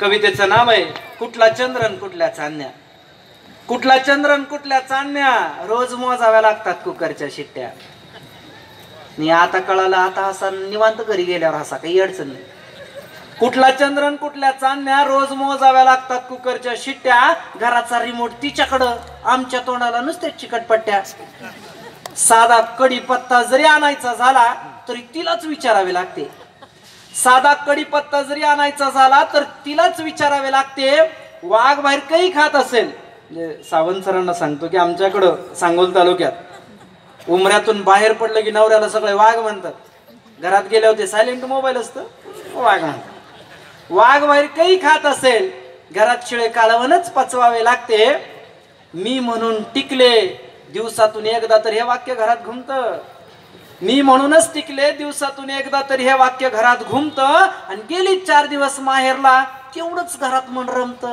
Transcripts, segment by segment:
कवितेचं नाव आहे कुठला चंद्रन कुठल्या चांदण्या? कुठला चंद्रन कुठल्या चांदण्या? रोज मोजाव्या लागतात कुकरच्या शिट्ट्या. आणि आता कळालं आता असा निवांत घरी गेल्यावर असा काही अडचण नाही. कुठला चंद्रन कुठल्या चांदण्या? रोज मोजाव्या लागतात कुकरच्या शिट्ट्या. घराचा रिमोट तिच्याकडं आमच्या तोंडाला नुसते चिकटपट्ट्या. साधा कडीपत्ता जरी आणायचा झाला तरी तिलाच विचारावे लागते. साधा कडीपत्ता जरी आणायचा झाला तर तिलाच विचारावे लागते. वाघ बाहेर काही खात असेल. म्हणजे सावंत सरांना सांगतो की आमच्याकडं सांगोल तालुक्यात उमऱ्यातून बाहेर पडलं की नवऱ्याला सगळे वाघ म्हणतात. घरात गेले होते सायलेंट मोबाईल असतं. वाघ म्हणतात. वाघ बाहेर काही खात असेल घरात शिळे कालवणच पचवावे लागते. मी म्हणून टिकले. दिवसातून एकदा तर हे वाक्य घरात घुमतं. मी म्हणूनच टिकले दिवसातून एकदा तरी हे वाक्य घरात घुमत आणि गेली चार दिवस माहेरला केवढंच घरात मन रमत.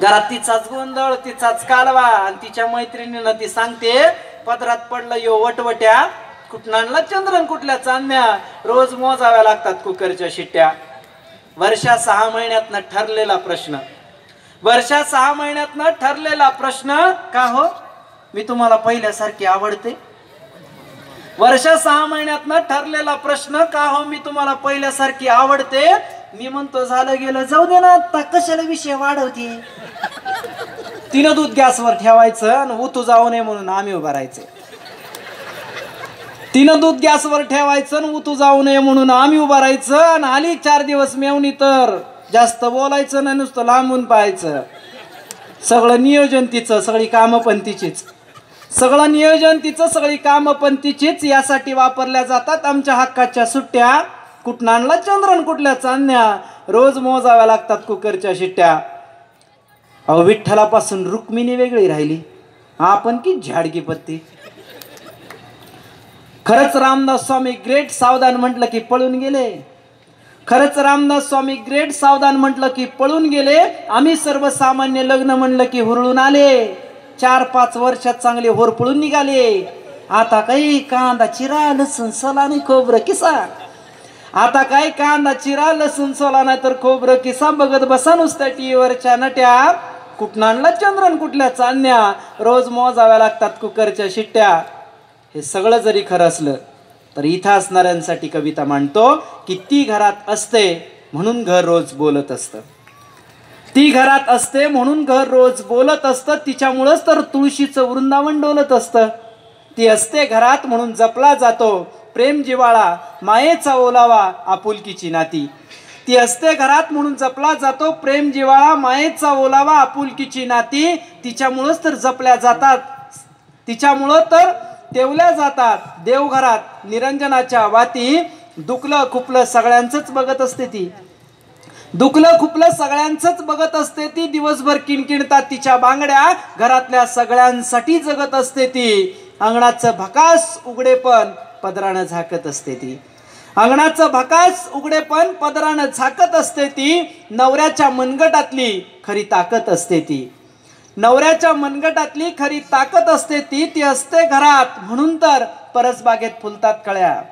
घरात तिचाच गोंधळ तिचाच कालवा आणि तिच्या मैत्रिणीनं ती सांगते पदरात पडलं यो वटवट्या कुठनाला चंद्रन कुठल्या चांदण्या रोज मोजाव्या लागतात कुकरच्या शिट्ट्या. वर्षा सहा महिन्यातनं ठरलेला प्रश्न. वर्षा सहा महिन्यातनं ठरलेला प्रश्न का हो? मी तुम्हाला पहिल्यासारखी आवडते. वर्षा सहा महिन्यातनं ठरलेला प्रश्न का हो मी तुम्हाला पहिल्यासारखी आवडते? मी म्हणतो झालं गेलं जाऊ दे ना आता कशाला विषय वाढवते? तिनं दूध गॅसवर ठेवायचं आणि उतू जाऊ नये म्हणून आम्ही उभा राहायचे. तिनं दूध गॅसवर ठेवायचं आणि उतू जाऊ नये म्हणून आम्ही उभा राहायचं आणि आली चार दिवस मेवणी तर. जास्त बोलायचं नाही नुसतं लांबून पाहायचं. सगळं नियोजन तिचं सगळी कामं पण तिचीच. सगळं नियोजन तिचं सगळी कामं पण तिचीच यासाठी वापरल्या जातात आमच्या हक्काच्या सुट्ट्या. कुठं चंद्रन कुठल्या चांदण्या? रोज मोजाव्या लागतात कुकरच्या शिट्ट्या. अहो विठ्ठलापासून रुक्मिणी वेगळी राहिली. आपण की झाडकी पत्ती? खरंच रामदास स्वामी ग्रेट सावधान म्हटलं की पळून गेले. खरंच रामदास स्वामी ग्रेट सावधान म्हटलं की पळून गेले. आम्ही सर्वसामान्य लग्न म्हणलं की हुरळून आले. चार पाच वर्षात चांगले होरपळून निघाले. आता काही कांदा चिरा लसूण सोला नाही खोबरं किसा. आता काही कांदा चिरा लसूण सोला नाही तर खोबरं किसा बघत बसा नुसत्या टीव्हीवरच्या नट्या. कुठं आणला चंद्रन? कुठल्या चांदण्या रोज मोजाव्या लागतात कुकरच्या शिट्ट्या. हे सगळं जरी खरं असलं तर इथं असणाऱ्यांसाठी कविता मांडतो की ती घरात असते म्हणून घर रोज बोलत असतं. ती घरात असते म्हणून घर रोज बोलत असतं. तिच्यामुळंच तर तुळशीचं वृंदावन डोलत असतं. ती असते घरात म्हणून जपला जातो. प्रेम जिवाळा मायेचा ओलावा आपुलकीची नाती. ती असते घरात म्हणून जपला जातो. प्रेम जिवाळा मायेचा ओलावा आपुलकीची नाती तिच्यामुळंच तर जपल्या जातात. तिच्यामुळं तर तेवल्या जातात. देवघरात निरंजनाच्या वाती दुखलं खुपलं सगळ्यांचंच बघत असते ती. दुखलं खुपलं सगळ्यांचंच बघत असते ती. दिवसभर किणकिणतात तिच्या बांगड्या. घरातल्या सगळ्यांसाठी जगत असते ती. अंगणाचं भकास उघडेपण पदरानं झाकत असते ती. अंगणाचं भकास उघडेपण पदरानं झाकत असते ती. नवऱ्याच्या मनगटातली खरी ताकद असते ती. नवऱ्याच्या मनगटातली खरी ताकद असते ती. ती असते घरात. म्हणून तर परसबागेत फुलतात कळ्या.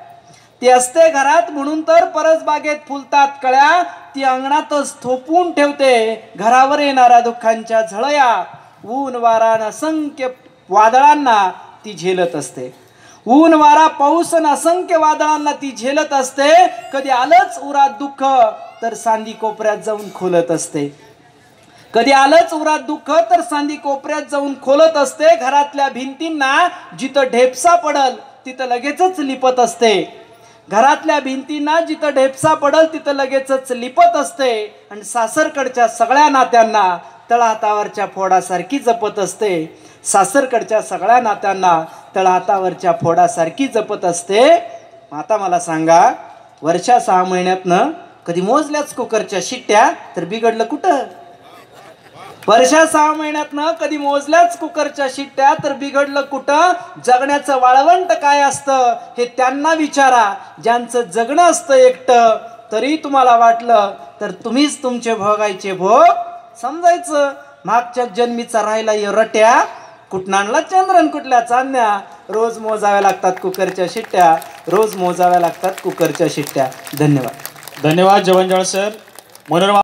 ती असते घरात म्हणून तर परसबागेत फुलतात कळ्या. ती अंगणातच थोपून ठेवते घरावर येणाऱ्या दुःखांच्या झळया. ऊन वारा असंख्य वादळांना ती झेलत असते. ऊन वारा पाऊस आणि असंख्य वादळांना ती झेलत असते. कधी आलंच उरात दुःख तर सांदी कोपऱ्यात जाऊन खोलत असते. कधी आलंच उरात दुःख तर सांदी कोपऱ्यात जाऊन खोलत असते. घरातल्या भिंतींना जिथं ढेपसा पडल तिथं लगेचच लिपत असते. घरातल्या भिंतींना जिथं ढेपसा पडल तिथं लगेचच लिपत असते. आणि सासरकडच्या सगळ्या नात्यांना तळहातावरच्या फोडासारखी जपत असते. सासरकडच्या सगळ्या नात्यांना तळहातावरच्या फोडासारखी जपत असते. आता मला सांगा वर्षा सहा महिन्यातनं कधी मोजल्याच कुकरच्या शिट्ट्या तर बिघडलं कुठं? वर्षा सहा महिन्यातनं कधी मोजल्याच कुकरच्या शिट्ट्या तर बिघडलं कुठं? जगण्याचं वाळवंट काय असतं? हे त्यांना विचारा. ज्यांचं जगणं असतं एकटं तरी तुम्हाला वाटलं तर तुम्हीच तुमचे भोगायचे भोग समजायचं. मागच्या जन्मीचा राहिला ये रट्या कुटणांला चंद्रन कुठल्या चांदण्या? रोज मोजाव्या लागतात कुकरच्या शिट्ट्या रोज मोजाव्या लागतात कुकरच्या शिट्ट्या. धन्यवाद. धन्यवाद जवंजाळ सर. मनोरमा